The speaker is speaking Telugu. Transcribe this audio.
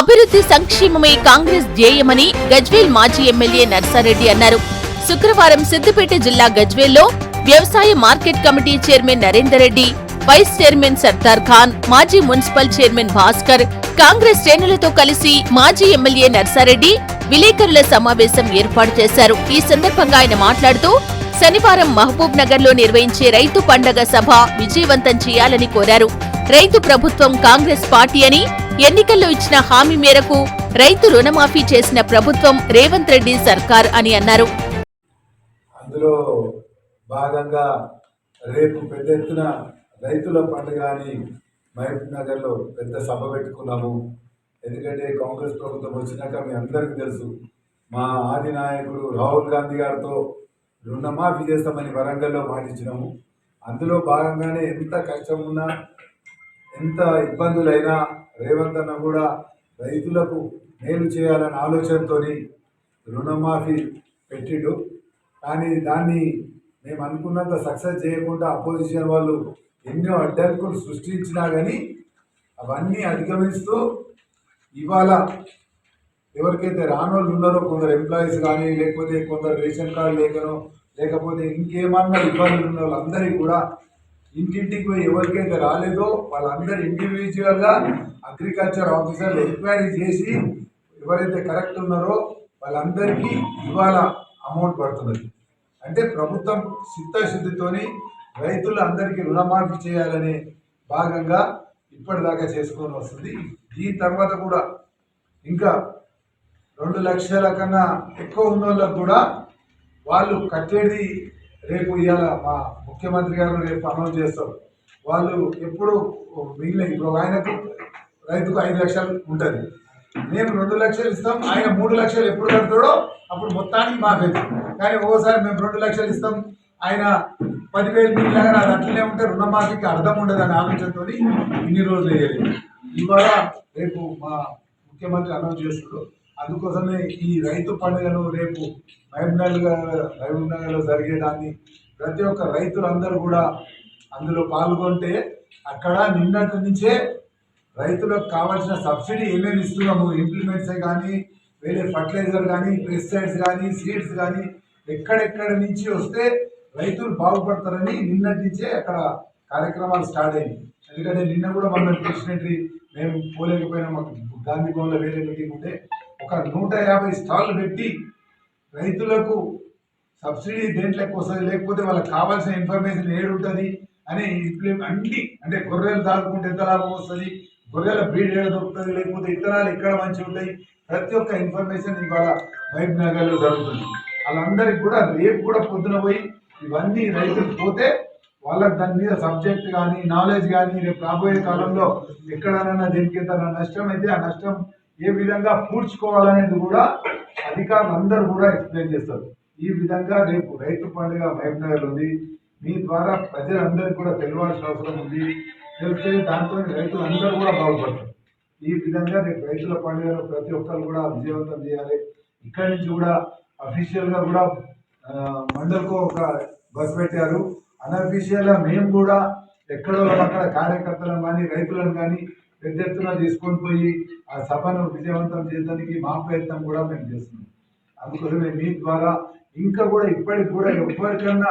అభివృద్ధి సంక్షేమమే కాంగ్రెస్ ధ్యేయమని గజ్వేల్ మాజీ ఎమ్మెల్యే నర్సారెడ్డి అన్నారు. శుక్రవారం సిద్దిపేట జిల్లా గజ్వేల్లో వ్యవసాయ market committee chairman Narender Reddy vice chairman Sardar Khan మాజీ మున్సిపల్ చైర్మన్ భాస్కర్ కాంగ్రెస్ శ్రేణులతో కలిసి మాజీ ఎమ్మెల్యే నర్సారెడ్డి విలేకరుల సమావేశం ఏర్పాటు చేశారు. ఈ సందర్భంగా ఆయన మాట్లాడుతూ శనివారం మహబూబ్ నగర్లో నిర్వహించే రైతు పండగ సభ విజయవంతం చేయాలని కోరారు. రైతు ప్రభుత్వం కాంగ్రెస్ పార్టీ అని ఎన్నికల్లో ఇచ్చిన హామీ మేరకు రైతు రుణమాఫీ చేసిన ప్రభుత్వం రేవంత్ రెడ్డి సర్కార్ అని అన్నారు. అందులో భాగంగా రేపు పెద్ద ఎత్తున రైతుల పండుగ అని మహబూబ్ నగర్లో పెద్ద సభ పెట్టుకున్నాము. ఎందుకంటే కాంగ్రెస్ ప్రభుత్వం వచ్చినాక మీ అందరికీ తెలుసు మా ఆది నాయకుడు రాహుల్ గాంధీ గారితో రుణమాఫీ చేస్తామని వరంగల్లో మాటించినాము అందులో భాగంగానే ఎంత కష్టం ఉన్నా ఎంత ఇబ్బందులైనా రేవంత్ అన్న కూడా రైతులకు మేలు చేయాలన్న ఆలోచనతోని రుణమాఫీ పెట్టిండు. కానీ దాన్ని మేము అనుకున్నంత సక్సెస్ చేయకుండా అపోజిషన్ వాళ్ళు ఎన్నో అడ్డంకులు సృష్టించినా కానీ అవన్నీ అధిగమిస్తూ ఇవాళ ఎవరికైతే రానోళ్ళు ఉన్నారో కొందరు ఎంప్లాయీస్ కానీ లేకపోతే కొందరు రేషన్ కార్డు లేకనో లేకపోతే ఇంకేమన్నా ఇబ్బందులు ఉన్న వాళ్ళందరికీ కూడా ఇంటింటికి పోయి ఎవరికైతే రాలేదో వాళ్ళందరూ ఇండివిజువల్గా అగ్రికల్చర్ ఆఫీసర్లు ఎంక్వైరీ చేసి ఎవరైతే కరెక్ట్ ఉన్నారో వాళ్ళందరికీ ఇవాళ అమౌంట్ పడుతున్నది. అంటే ప్రభుత్వం చిత్తశుద్ధితోని రైతులు అందరికీ రుణమాఫీ చేయాలనే భాగంగా ఇప్పటిదాకా చేసుకొని వస్తుంది. దీని తర్వాత కూడా ఇంకా రెండు లక్షల కన్నా ఎక్కువ ఉన్న వాళ్ళకు కూడా వాళ్ళు కట్టేది రేపు ఇవాళ మా ముఖ్యమంత్రి గారు రేపు అనౌన్స్ చేస్తారు. వాళ్ళు ఎప్పుడు మిగిలిన ఇప్పుడు ఆయనకు రైతుకు ఐదు లక్షలు ఉంటుంది. మేము రెండు లక్షలు ఇస్తాం ఆయన మూడు లక్షలు ఎప్పుడు కడతాడో అప్పుడు మొత్తానికి మాకైతే కానీ ఓసారి మేము రెండు లక్షలు ఇస్తాం ఆయన పదివేలు మిగిలిన అది అట్లనే ఉంటే రుణమాఫీకి అర్థం ఉండదు అని ఆలోచనతో ఇన్ని రోజులు వేయాలి ఇవాళ రేపు మా ముఖ్యమంత్రి అనౌన్స్ చేస్తున్నాడు అందుకోసమే ఈ రైతు పండుగను రేపు మహబూబ్నగర్ మహబూబ్నగర్లో జరిగేదాన్ని ప్రతి ఒక్క రైతులందరూ కూడా అందులో పాల్గొంటే అక్కడ నిన్నటి నుంచే రైతులకు కావాల్సిన సబ్సిడీ ఏమేమి ఇస్తున్నాము ఇంప్లిమెంట్సే కానీ వేరే ఫర్టిలైజర్ కానీ పెస్టిసైడ్స్ కానీ సీడ్స్ కానీ ఎక్కడెక్కడ నుంచి వస్తే రైతులు బాగుపడతారని నిన్నటి నుంచే అక్కడ కార్యక్రమాలు స్టార్ట్ అయ్యాయి. ఎందుకంటే నిన్న కూడా మనం ప్రెసిడెంటరీ మేము పోలేకపోయినా మాకు గాంధీ భవన్లో వేరే మీటింగ్ ఉంటే ఒక నూట యాభై స్టాళ్ళు పెట్టి రైతులకు సబ్సిడీ దేంట్లోకి వస్తుంది లేకపోతే వాళ్ళకి కావాల్సిన ఇన్ఫర్మేషన్ ఏడు ఉంటుంది అని అన్ని అంటే గొర్రెలు దాటుకుంటే ఎంత లాభం వస్తుంది గొర్రెల బ్రీడ్ ఏడ దొరుకుతుంది లేకపోతే ఇత్తనాలు ఎక్కడ మంచి ఉంటాయి ప్రతి ఒక్క ఇన్ఫర్మేషన్ ఇవాళ మహబూబ్ నగర్లో జరుగుతుంది. వాళ్ళందరికీ కూడా రేపు కూడా పొద్దున పోయి ఇవన్నీ రైతులు పోతే వాళ్ళకి దాని మీద సబ్జెక్ట్ కానీ నాలెడ్జ్ కానీ రేపు రాబోయే కాలంలో ఎక్కడనన్నా దేనికి ఎంత నష్టం అయితే ఆ నష్టం ఏ విధంగా పూడ్చుకోవాలనేది కూడా అధికారులు అందరూ కూడా ఎక్స్ప్లెయిన్ చేస్తారు. ఈ విధంగా రేపు రైతు పండుగ మహబూబ్ ఉంది. మీ ద్వారా ప్రజలందరికీ కూడా తెలియాల్సిన అవసరం ఉంది. తెలిస్తే దాంతో రైతులు అందరూ కూడా బాగుపడతారు. ఈ విధంగా రేపు రైతుల పండుగను ప్రతి ఒక్కరు కూడా విజయవంతం చేయాలి. ఇక్కడి నుంచి కూడా అఫీషియల్గా కూడా మండల్కు ఒక బస్ పెట్టారు. అనఫీషియల్గా మేము కూడా ఎక్కడో అక్కడ కార్యకర్తలను కానీ రైతులను కానీ పెద్ద ఎత్తున తీసుకొని పోయి ఆ సభను విజయవంతం చేయడానికి మా ప్రయత్నం కూడా మేము చేస్తున్నాం. అందుకోసమే మీ ద్వారా ఇంకా కూడా ఇప్పటికి కూడా ఎవరికన్నా